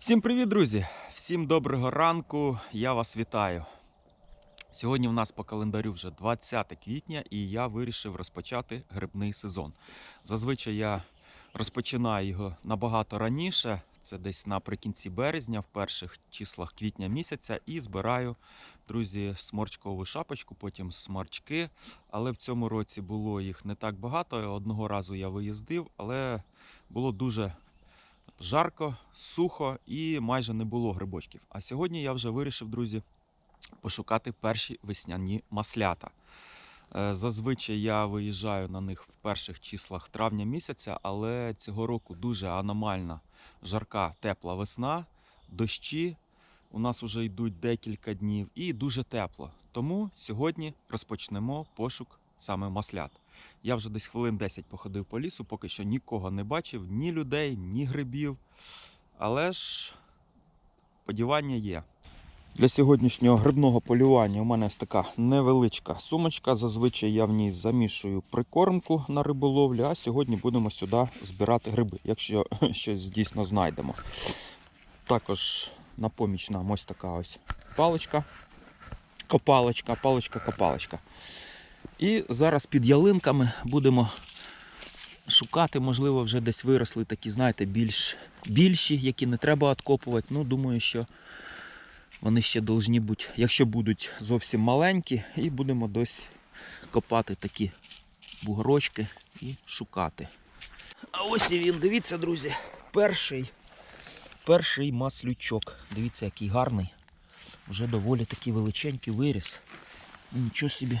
Всім привіт, друзі! Всім доброго ранку, я вас вітаю. Сьогодні в нас по календарю вже 20 квітня і я вирішив розпочати грибний сезон. Зазвичай я розпочинаю його набагато раніше, це десь наприкінці березня, в перших числах квітня місяця, і збираю, друзі, сморчкову шапочку, потім сморчки. Але в цьому році було їх не так багато. Одного разу я виїздив, але було дуже жарко, сухо і майже не було грибочків. А сьогодні я вже вирішив, друзі, пошукати перші весняні маслята. Е, Зазвичай я виїжджаю на них в перших числах травня місяця, але цього року дуже аномальна жарка, тепла весна, дощі. У нас вже йдуть декілька днів і дуже тепло. Тому сьогодні розпочнемо пошук саме маслят. Я вже десь хвилин 10 походив по лісу, поки що нікого не бачив, ні людей, ні грибів. Але ж сподівання є. Для сьогоднішнього грибного полювання у мене ось така невеличка сумочка. Зазвичай я в ній замішую прикормку на риболовлю, а сьогодні будемо сюди збирати гриби, якщо щось дійсно знайдемо. Також на поміч нам ось така ось паличка, копалочка, паличка-копалочка. І зараз під ялинками будемо шукати, можливо, вже десь виросли такі, знаєте, більш більші, які не треба откопувати. Ну, думаю, що вони ще повинні бути, якщо будуть зовсім маленькі, і будемо десь копати такі бугорочки і шукати. А ось і він, дивіться, друзі, перший, перший маслючок. Дивіться, який гарний. Вже доволі такий величенький виріс. Нічого собі.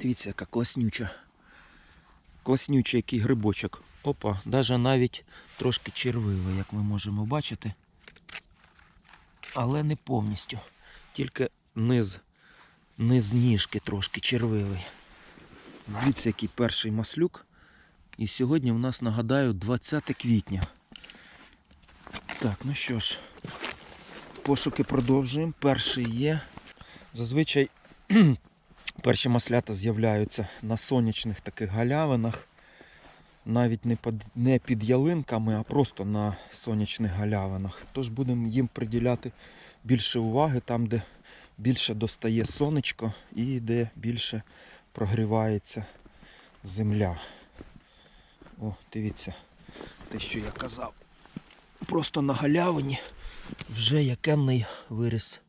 Дивіться, яка класнюча. Класнючий який грибочок. Опа, навіть навіть трошки червивий, як ми можемо бачити. Але не повністю. Тільки низ, низ ніжки трошки червивий. Дивіться, який перший маслюк. І сьогодні в нас, нагадаю, 20 квітня. Так, ну що ж, пошуки продовжуємо. Перший є. Зазвичай перші маслята з'являються на сонячних таких галявинах. Навіть не під, не під ялинками, а просто на сонячних галявинах. Тож будемо їм приділяти більше уваги там, де більше достає сонечко і де більше прогрівається земля. О, дивіться, те, що я казав. Просто на галявині вже якенний виріс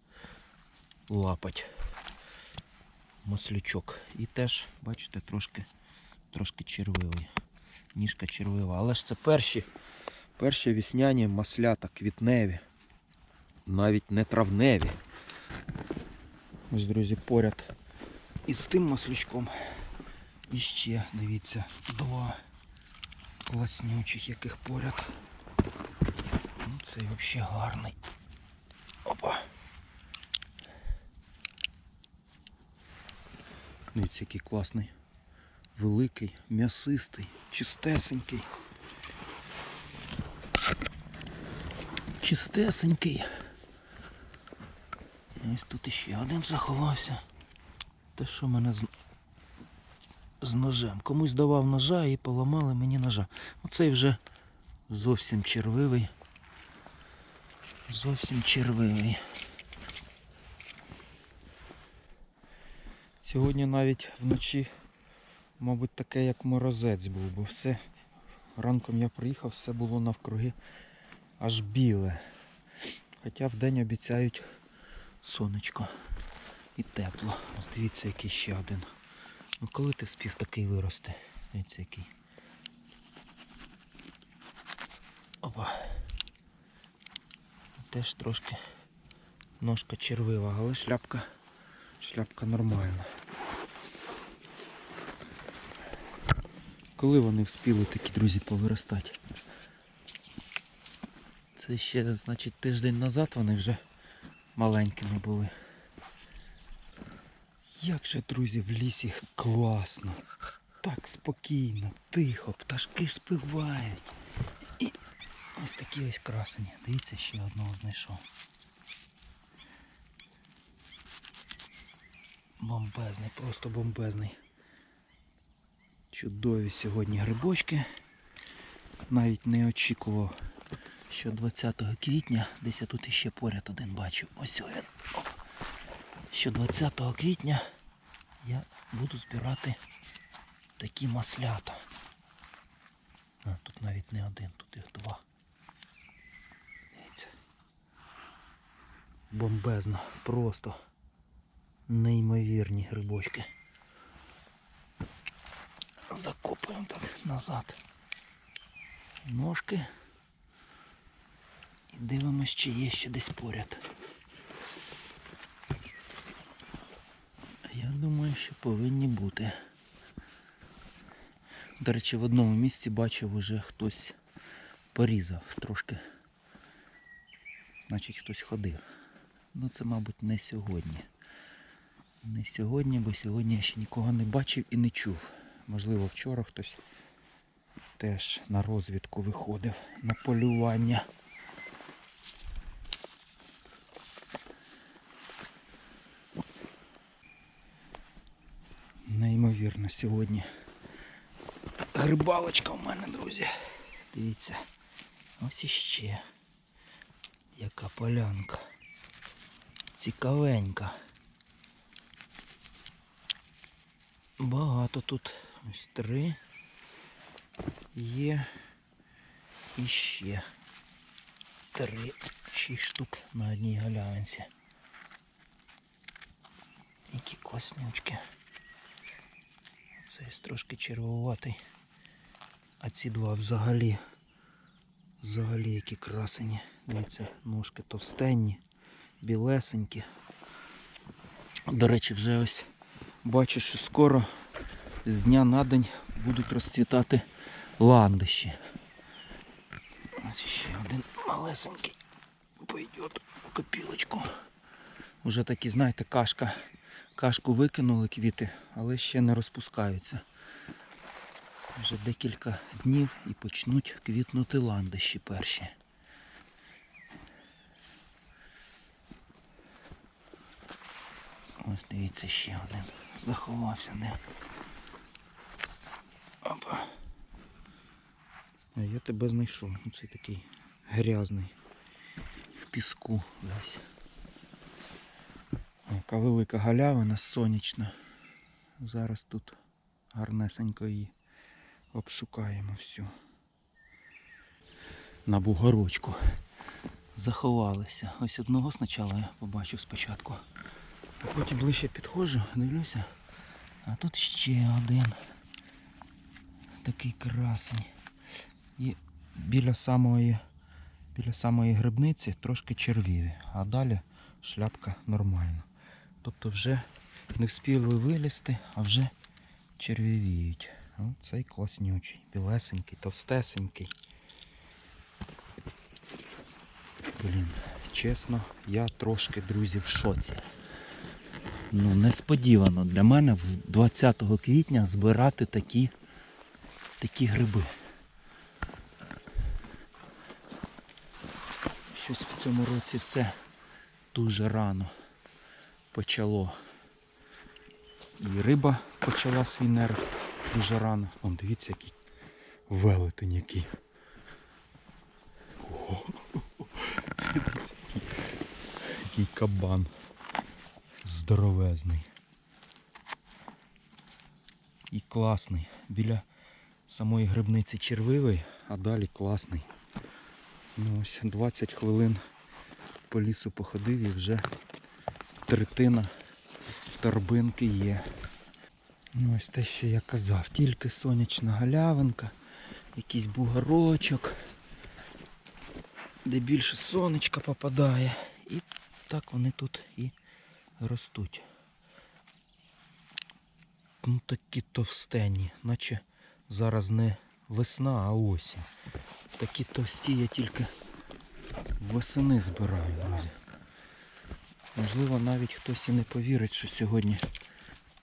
лапать маслючок. І теж, бачите, трошки, трошки червивий. Ніжка червива. Але ж це перші, перші вісняні маслята квітневі. Навіть не травневі. Ось, друзі, поряд із тим маслючком. І ще, дивіться, два класнючих, яких поряд. Ну, Цей взагалі гарний. Опа. Дивіться, який класний. Великий, м'ясистий, чистесенький. Чистесенький. Ось тут іще один заховався. Те, що мене з, з ножем. Комусь давав ножа і поламали мені ножа. Оцей вже зовсім червивий. Зовсім червивий. Сьогодні навіть вночі, мабуть, таке як морозець був, бо все ранком я приїхав, все було навкруги аж біле. Хоча вдень обіцяють сонечко і тепло. Ось дивіться, який ще один. Ну коли ти вспів такий вирости? Дивіться який. Опа. Теж трошки ножка червива, але шляпка, шляпка нормальна. Коли вони вспіли такі друзі повиростати? Це ще, значить, тиждень назад вони вже маленькими були. Як же, друзі, в лісі класно. Так спокійно, тихо, пташки співають. І ось такі ось красені. Дивіться, ще одного знайшов. Бомбезний, просто бомбезний. Чудові сьогодні грибочки. Навіть не очікував, що 20 квітня, десь я тут іще поряд один бачу. Ось він. Оп. Що 20 квітня я буду збирати такі маслята. А, тут навіть не один, тут їх два. Дивіться. Бомбезно, просто неймовірні грибочки. Закопуємо так назад ножки. І дивимось, чи є ще десь поряд. Я думаю, що повинні бути. До речі, в одному місці бачив уже хтось порізав трошки. Значить хтось ходив. Ну це, мабуть, не сьогодні. Не сьогодні, бо сьогодні я ще нікого не бачив і не чув. Можливо, вчора хтось теж на розвідку виходив на полювання. Неймовірно сьогодні. Грибалочка в мене, друзі. Дивіться. Ось іще. Яка полянка. Цікавенька. Багато тут. Ось три. Є іще три, шість штук на одній галявинці. Які класнючки. Це трошки червоватий. А ці два взагалі. Взагалі які красені. Дивіться, ножки товстенні, білесенькі. До речі, вже ось бачу, що скоро з дня на день будуть розцвітати ландиші. Ось ще один малесенький пойде в копілочку. Уже такі, знаєте, кашка. Кашку викинули квіти, але ще не розпускаються. Вже декілька днів і почнуть квітнути ландиші перші. Ось дивіться ще один. Заховався, не. Я тебе знайшов. Оцей такий грязний. В піску весь. Яка велика галявина сонячна. Зараз тут гарнесенько її обшукаємо всю. На бугорочку. Заховалися. Ось одного спочатку я побачив спочатку. А потім ближче підходжу, дивлюся. А тут ще один. Такий красень. І біля самої, біля самої грибниці трошки червіві, а далі шляпка нормальна. Тобто вже не встигли вилізти, а вже червівіють. Цей класнючий, білесенький, товстесенький. Блін, чесно, я трошки, друзі, в шоці. Ну, несподівано для мене 20 квітня збирати такі, такі гриби. Щось в цьому році все дуже рано почало. І риба почала свій нерест дуже рано. Вон дивіться, який велетень який. О, дивіться, Який кабан. Здоровезний. І класний. Біля самої грибниці червивий, а далі класний. Ну ось 20 хвилин по лісу походив і вже третина торбинки є. Ну ось те, що я казав, тільки сонячна галявинка, якийсь бугорочок, де більше сонечка попадає. І так вони тут і ростуть. Ну такі товстенні, наче зараз не весна, а осінь. Такі товсті я тільки восени збираю, друзі. Можливо, навіть хтось і не повірить, що сьогодні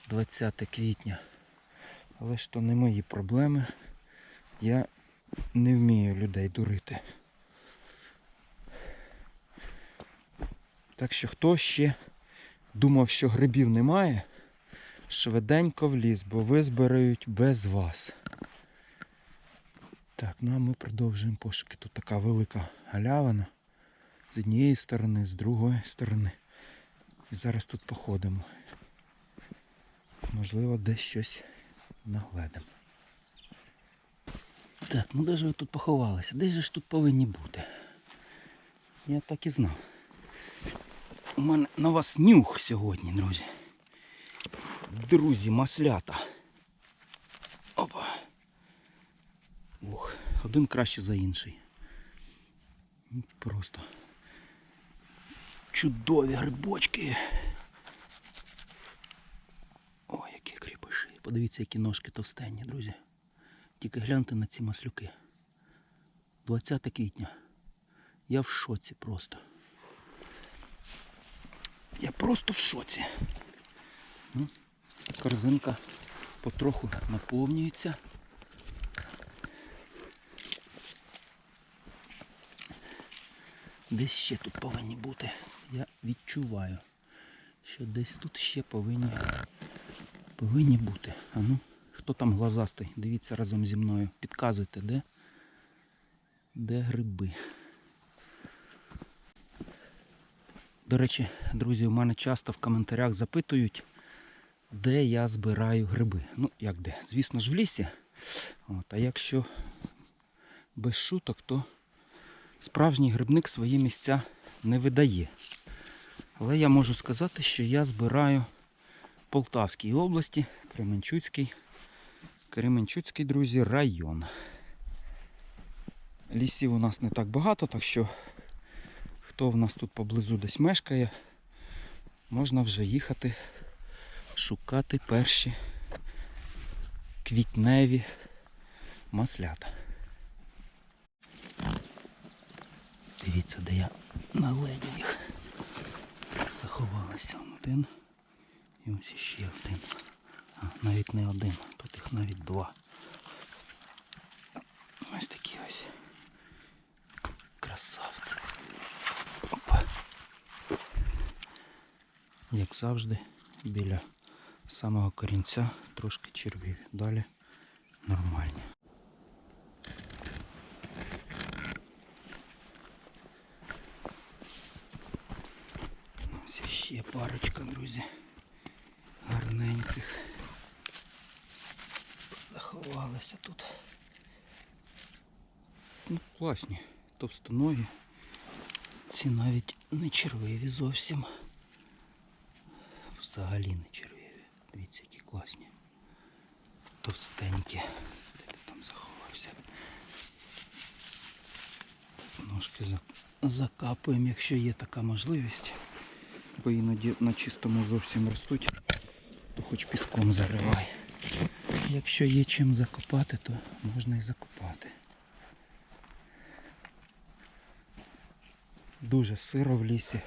20 квітня. Але ж то не мої проблеми. Я не вмію людей дурити. Так що хто ще думав, що грибів немає, швиденько в ліс, бо визбирають без вас. Так, ну а ми продовжуємо пошуки. Тут така велика галявина. З однієї сторони, з другої сторони. І зараз тут походимо. Можливо, десь щось нагледемо. Так, ну де ж ви тут поховалися? Де ж тут повинні бути? Я так і знав. У мене на вас нюх сьогодні, друзі. Друзі, маслята. Опа. Ух, один краще за інший. Просто чудові грибочки. Ой, які кріпиші. Подивіться, які ножки товстенні, друзі. Тільки гляньте на ці маслюки. 20 квітня. Я в шоці просто. Я просто в шоці. Ну, корзинка потроху наповнюється. Десь ще тут повинні бути. Я відчуваю, що десь тут ще повинні, повинні бути. А ну, хто там глазастий? Дивіться разом зі мною. Підказуйте, де? Де гриби? До речі, друзі, у мене часто в коментарях запитують, де я збираю гриби. Ну, як де? Звісно ж, в лісі. От, а якщо без шуток, то справжній грибник свої місця не видає. Але я можу сказати, що я збираю Полтавській області, Кременчуцький, Кременчуцький, друзі, район. Лісів у нас не так багато, так що хто в нас тут поблизу десь мешкає, можна вже їхати шукати перші квітневі маслята. Дивіться, де я наледів їх. Заховалися один. І ось ще один. А, навіть не один, тут їх навіть два. Ось такі ось. Красавці. Опа. Як завжди, біля самого корінця трошки червів. Далі нормальні. Ось ще парочка, друзі. Гарненьких. Заховалися тут. Ну, класні, товстоногі. Ці навіть не червиві зовсім. Взагалі не червиві. Дивіться, які класні. Товстенькі. Де ти там заховався? Ножки закапуємо, якщо є така можливість. Бо іноді на чистому зовсім ростуть, то хоч піском заривай. Якщо є чим закопати, то можна і закопати. Дуже сиро в лісі.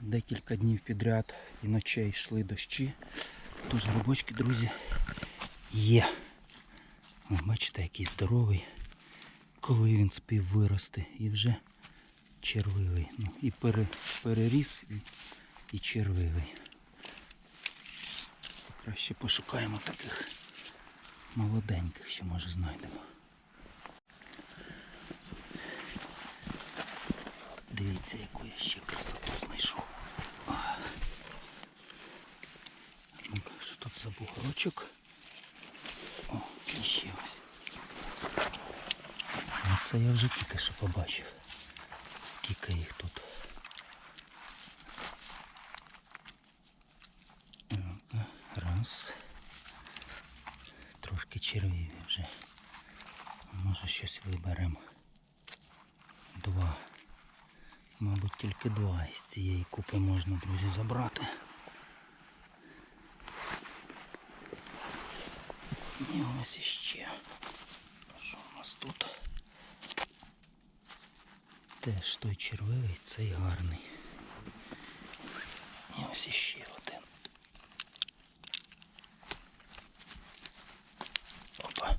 Декілька днів підряд і ночей йшли дощі. Тож грибочки, друзі, є. Бачите, який здоровий. Коли він спів вирости і вже червивий. Ну, і пере, переріс, і, і червивий. Краще пошукаємо таких молоденьких, ще може знайдемо. Дивіться, яку я ще красоту знайшов. Ну-ка, що тут за бугорочок? О, і ще ось. Ну, це я вже тільки що побачив. Скільки їх тут. Раз. Трошки червиві вже. Може щось виберемо. Два. Мабуть, тільки два із цієї купи можна, друзі, забрати. І ось іще. Що у нас тут? Теж той червивий, цей гарний. І ось іще один. Опа.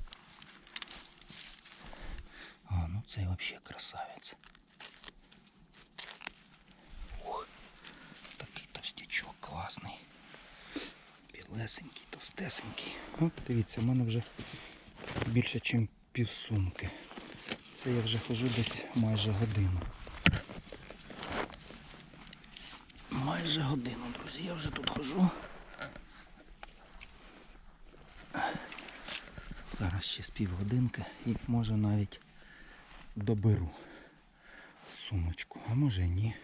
А, ну цей взагалі красавець. Ух, такий товстячок класний. Білесенький, товстесенький. От дивіться, в мене вже більше, ніж півсумки Це я вже хожу десь майже годину. Майже годину, друзі, я вже тут хожу. Зараз ще з півгодинки і може навіть доберу сумочку, а може ні.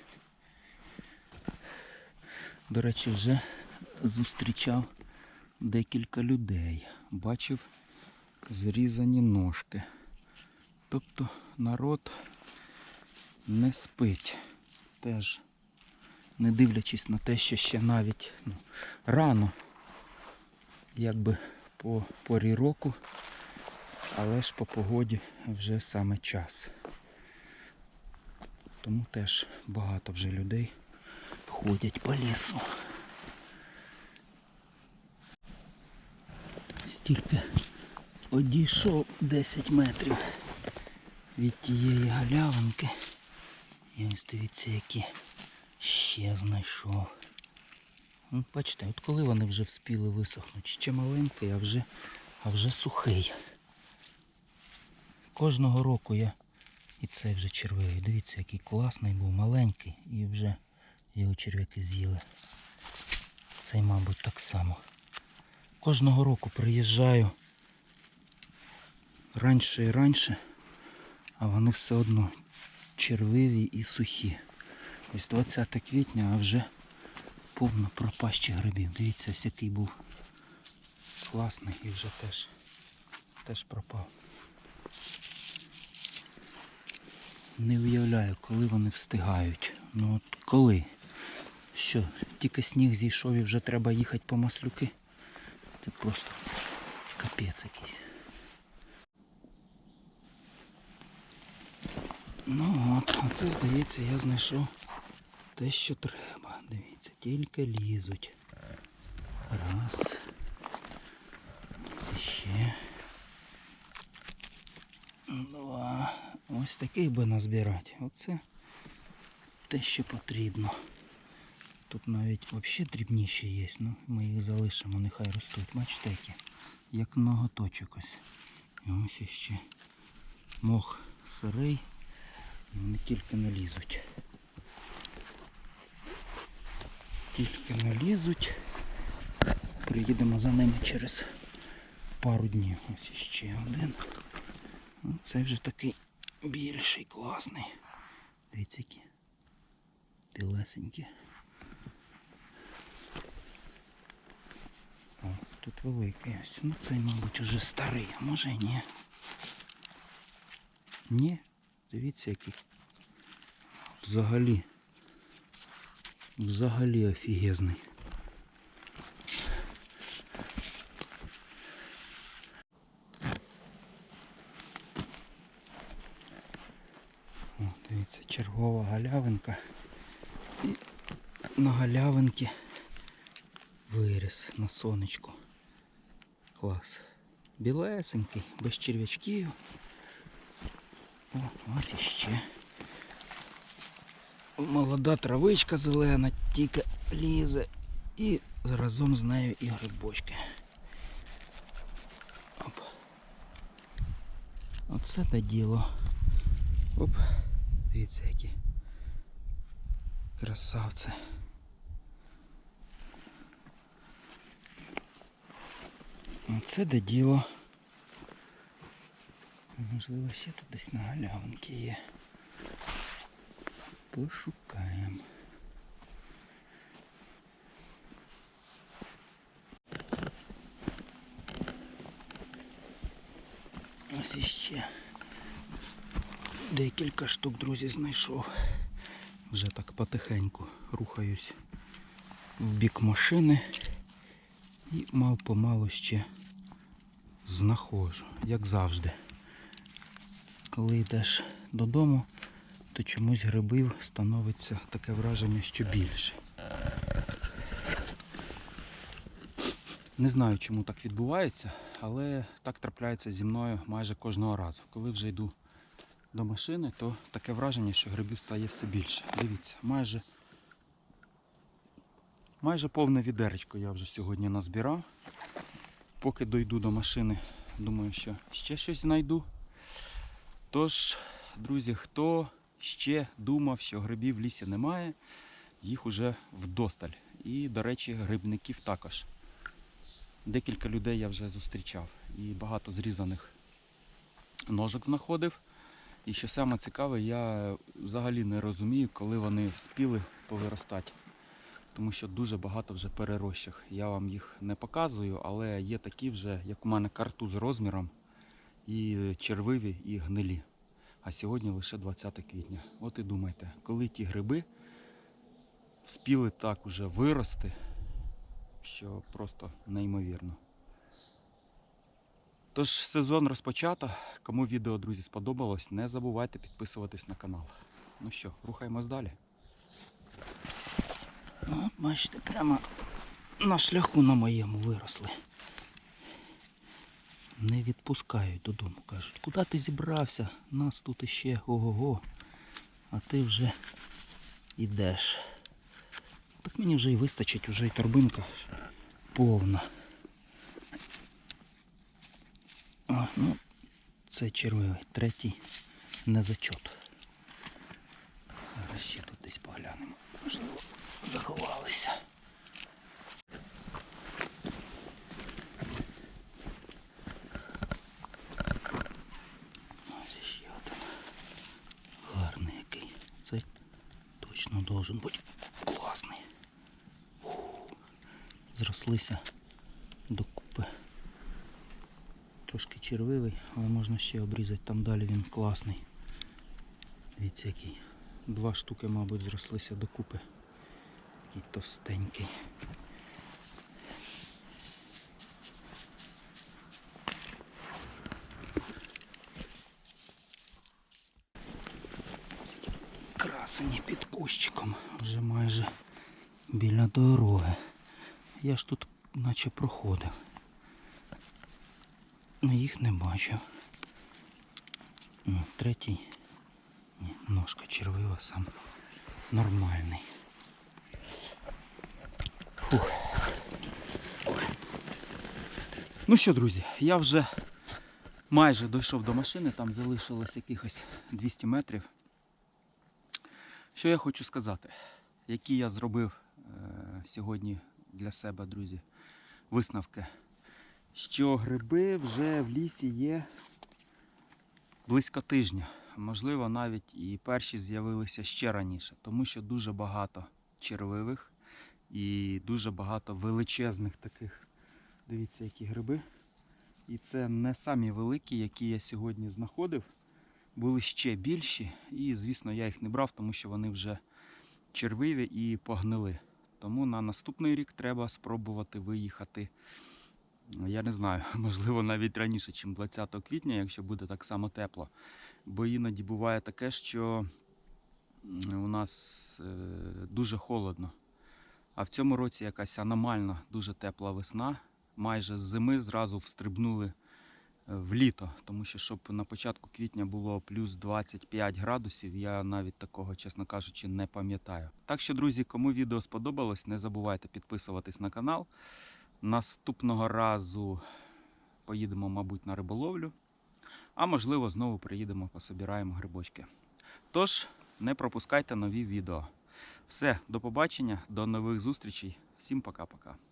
До речі, вже зустрічав декілька людей. Бачив зрізані ножки. Тобто народ не спить. Теж не дивлячись на те, що ще навіть ну, рано, якби по порі року, але ж по погоді вже саме час. Тому теж багато вже людей ходять по лісу. Стільки одійшов 10 метрів від тієї галявинки. І ось дивіться, які ще знайшов. Ну, бачите, от коли вони вже вспіли висохнути, ще маленький, а вже, а вже сухий. Кожного року я і цей вже червивий. Дивіться, який класний був, маленький і вже його черв'яки з'їли. Цей, мабуть, так само. Кожного року приїжджаю раніше і раніше, а вони все одно червиві і сухі. Ось 20 квітня, а вже повно пропащих грибів. Дивіться, ось який був класний і вже теж, теж пропав. Не уявляю, коли вони встигають. Ну от коли? Що, тільки сніг зійшов і вже треба їхати по маслюки? Це просто капець якийсь. Ну от, оце здається, я знайшов те, що треба. Дивіться, тільки лізуть. Раз. Це ще. Два. Ось таких би назбирати. Оце те, що потрібно. Тут навіть взагалі дрібніші є. Ну, ми їх залишимо, нехай ростуть. Бачите, які? Як ноготочок ось. І ось іще мох сирий. Вони тільки налізуть. Тільки налізуть. Приїдемо за ними через пару днів. Ось іще один. Ну, Це вже такий більший, класний. Дивіться, які білесенькі. О, тут великий ось. Ну цей, мабуть, уже старий, може і ні. Ні, дивіться, який. Взагалі. Взагалі офігезний. О, дивіться, чергова галявинка. І на галявинці виріс на сонечку. Клас. Білесенький, без черв'ячків. О, ось іще. Молода травичка зелена, тільки лізе. І разом з нею і грибочки. Оп. Оце те діло. Оп. Дивіться які. Красавці. Оце де діло. Можливо, ще тут десь на галявинці є. Пошукаємо. Ось іще декілька штук, друзі, знайшов. Вже так потихеньку рухаюсь в бік машини і мав помалу ще знаходжу, як завжди. Коли йдеш додому, то чомусь грибів становиться таке враження, що більше. Не знаю, чому так відбувається, але так трапляється зі мною майже кожного разу. Коли вже йду до машини, то таке враження, що грибів стає все більше. Дивіться, майже, майже повне відеречко я вже сьогодні назбирав. Поки дойду до машини, думаю, що ще щось знайду. Тож, друзі, хто ще думав, що грибів в лісі немає, їх уже вдосталь. І, до речі, грибників також. Декілька людей я вже зустрічав і багато зрізаних ножок знаходив. І що саме цікаве, я взагалі не розумію, коли вони вспіли повиростати. Тому що дуже багато вже перерощих. Я вам їх не показую, але є такі вже, як у мене картуз розміром, і червиві, і гнилі. А сьогодні лише 20 квітня. От і думайте, коли ті гриби вспіли так уже вирости, що просто неймовірно. Тож сезон розпочато. Кому відео, друзі, сподобалось, не забувайте підписуватись на канал. Ну що, рухаємось далі. Ну, бачите, прямо на шляху на моєму виросли. Не відпускають додому. Кажуть, куди ти зібрався? Нас тут іще ого-го. А ти вже йдеш. Так мені вже і вистачить, вже і торбинка повна. О, ну, це червивий, третій не зачот. Зараз ще тут десь поглянемо. Можливо, заховалися. Ось ще один. Гарний який. Цей точно должен бути класний. Зрослися докупи. Трошки червивий, але можна ще обрізати. Там далі він класний. Дивіться який. Два штуки, мабуть, зрослися докупи. Такий товстенький. Красені під кущиком, вже майже біля дороги. Я ж тут наче проходив. Ну, їх не бачив. Третій. Ні, ножка червива сам нормальний. Фух. Ну що, друзі, я вже майже дійшов до машини, там залишилось якихось 200 метрів. Що я хочу сказати, які я зробив сьогодні для себе, друзі, висновки. Що гриби вже в лісі є близько тижня. Можливо, навіть і перші з'явилися ще раніше, тому що дуже багато червивих і дуже багато величезних таких. Дивіться, які гриби. І це не самі великі, які я сьогодні знаходив. Були ще більші. І, звісно, я їх не брав, тому що вони вже червиві і погнили. Тому на наступний рік треба спробувати виїхати. Я не знаю, можливо, навіть раніше, ніж 20 квітня, якщо буде так само тепло. Бо іноді буває таке, що у нас е, дуже холодно. А в цьому році якась аномальна, дуже тепла весна. Майже з зими зразу встрибнули в літо, тому що щоб на початку квітня було плюс 25 градусів, я навіть такого, чесно кажучи, не пам'ятаю. Так що, друзі, кому відео сподобалось, не забувайте підписуватись на канал. Наступного разу поїдемо, мабуть, на риболовлю, а можливо, знову приїдемо, пособираємо грибочки. Тож, не пропускайте нові відео. Все, до побачення, до нових зустрічей. Всім пока-пока.